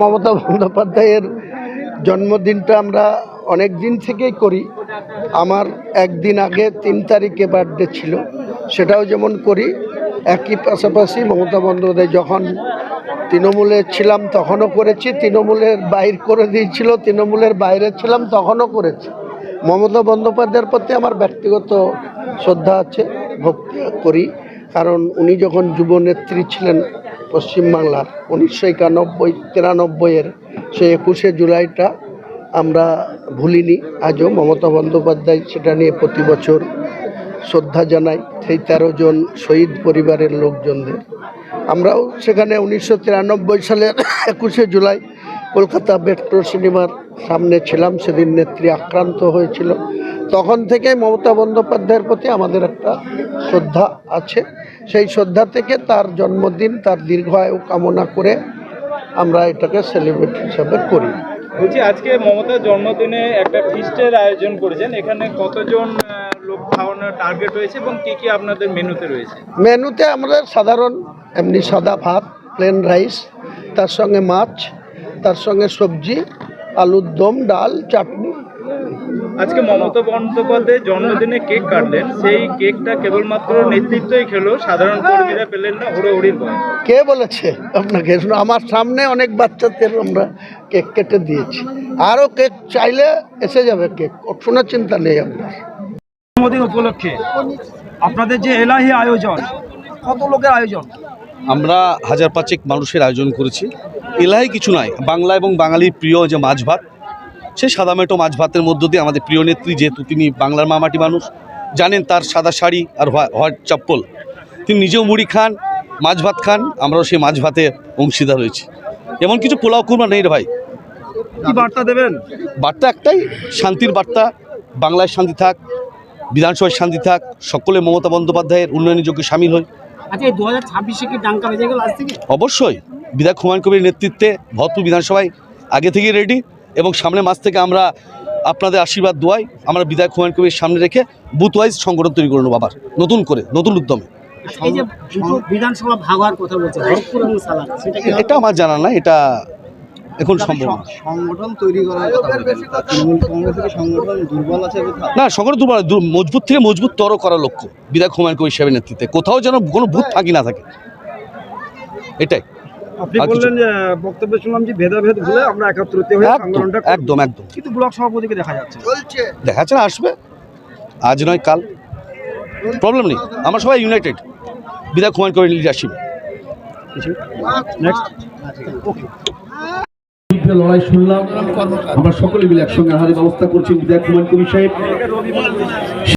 মমতা বন্দ্যোপাধ্যায়ের জন্মদিনটা আমরা অনেক দিন থেকেই করি। আমার একদিন আগে তিন তারিখে বার্থডে ছিল, সেটাও যেমন করি, একই পাশাপাশি মমতা বন্দ্যোপাধ্যায় যখন তৃণমূলে ছিলাম তখনও করেছি, তৃণমূলের বাইর করে দিয়েছিল, তৃণমূলের বাইরে ছিলাম তখনও করেছি। মমতা বন্দ্যোপাধ্যায়ের প্রতি আমার ব্যক্তিগত শ্রদ্ধা আছে, ভক্তি করি, কারণ উনি যখন যুব নেত্রী ছিলেন পশ্চিমবাংলার উনিশশো একানব্বই তিরানব্বইয়ের সেই একুশে জুলাইটা আমরা ভুলিনি। আজও মমতা বন্দ্যোপাধ্যায় সেটা নিয়ে প্রতি বছর শ্রদ্ধা জানাই, সেই তেরো জন শহীদ পরিবারের লোকজনদের। আমরাও সেখানে উনিশশো তিরানব্বই সালের একুশে জুলাই কলকাতা মেট্রো সিনেমার সামনে ছিলাম সেদিন নেত্রী আক্রান্ত হয়েছিল। তখন থেকে মমতা বন্দ্যোপাধ্যায়ের প্রতি আমাদের একটা শ্রদ্ধা আছে। সেই শ্রদ্ধা থেকে তার জন্মদিন তার দীর্ঘায়ু কামনা করে আমরা এটাকে সেলিব্রেট হিসাবে করি। বলছি আজকে মমতার জন্মদিনে একটা ফিস্টের আয়োজন করেছেন। এখানে কতজন লোক খাওয়ানোর টার্গেট রয়েছে এবং কী কী আপনাদের মেনুতে রয়েছে? মেনুতে আমাদের সাধারণ এমনি সাদা ভাত প্লেন রাইস তার সঙ্গে মাছ তার সঙ্গে সবজি আলুর দম ডাল চাটনি। আজকে মমতা বন্দ্যোপাধ্যায়ের জন্মদিনে কেক কাটলেন। সেই কেকটা কেবলমাত্র নেতৃত্বই খেলো সাধারণ কর্মীরা পেলেন না হুড়োহুড়ির ভয়। কে বলেছে আপনাকে? শুনো, আমার সামনে অনেক বাচ্চাদের আমরা কেক কেটে দিয়েছি। আরও কেক চাইলে এসে যাবে কেক। শোনার চিন্তা নেই আপনার। জন্মদিন উপলক্ষে আপনাদের যে এলাহি আয়োজন কত লোকের আয়োজন? আমরা হাজার পাঁচেক মানুষের আয়োজন করেছি। এলাহি কিছু নয় বাংলা এবং বাঙালির প্রিয় যে মাছ ভাত সেই সাদামেটো মাছ ভাতের মধ্য দিয়ে আমাদের প্রিয় নেত্রী যেহেতু তিনি বাংলার মামাটি মানুষ জানেন তার সাদা শাড়ি আর হোয়া- হোয়াইট চপ্পল। তিনি নিজেও মুড়ি খান মাছ ভাত খান আমরাও সেই মাছ ভাতে অংশীদার হয়েছি। এমন কিছু পোলাও কুরমা নেই রে ভাই। কি বার্তা দেবেন? বার্তা একটাই শান্তির বার্তা বাংলায় শান্তি থাক বিধানসভায় শান্তি থাক সকলে মমতা বন্দ্যোপাধ্যায়ের উন্নয়নের যোগ্য সামিল হয় আচ্ছা এই দু হাজার ছাব্বিশে কি ডাঙ্কা বেজে গেল আজ থেকে? অবশ্যই। বিধায়ক হুমায়ুন কবির নেতৃত্বে ভরপুর বিধানসভায় আগে থেকেই রেডি এবং সামনের মাস থেকে আমরা আপনাদের আশীর্বাদ দোয়াই আমরা বিধায়ক হুমায়ুন কবির সামনে রেখে বুথ ওয়াইজ সংগঠন তৈরি করব আবার নতুন করে নতুন উদ্যমে। বিধানসভা কথা বলছে এটা আমার জানা না এটা এখন সম্ভব। সংগঠন তৈরি করার কথা তৃণমূল কংগ্রেসের সংগঠন দুর্বল আছে না সংগঠন দুর্বল মজবুত থেকে মজবুত তর করার লক্ষ্য বিধায়ক হুমায়ুন কবির সাহেবের নেতৃত্বে। কোথাও যেন কোনো বুথ ফাঁকি না থাকে। এটাই। আপনি বললেন যে বক্তব্য শুনলাম যে ভেদাভেদ ভুলে আমরা একত্রিত হয়ে একদম একদম একদম। কিন্তু ব্লক সভাপতিকে দেখা যাচ্ছে দেখা যাচ্ছে আসবে। আজ নয় কাল। প্রবলেম নেই। আমরা সবাই ইউনাইটেড বিধায়ক হুমায়ুন কবির লিডারশিপ লড়াই শুনলাম। আমরা সকলে মিলে একসঙ্গে আহারের ব্যবস্থা করছি। বিধায়ক কুমার কবি সাহেব।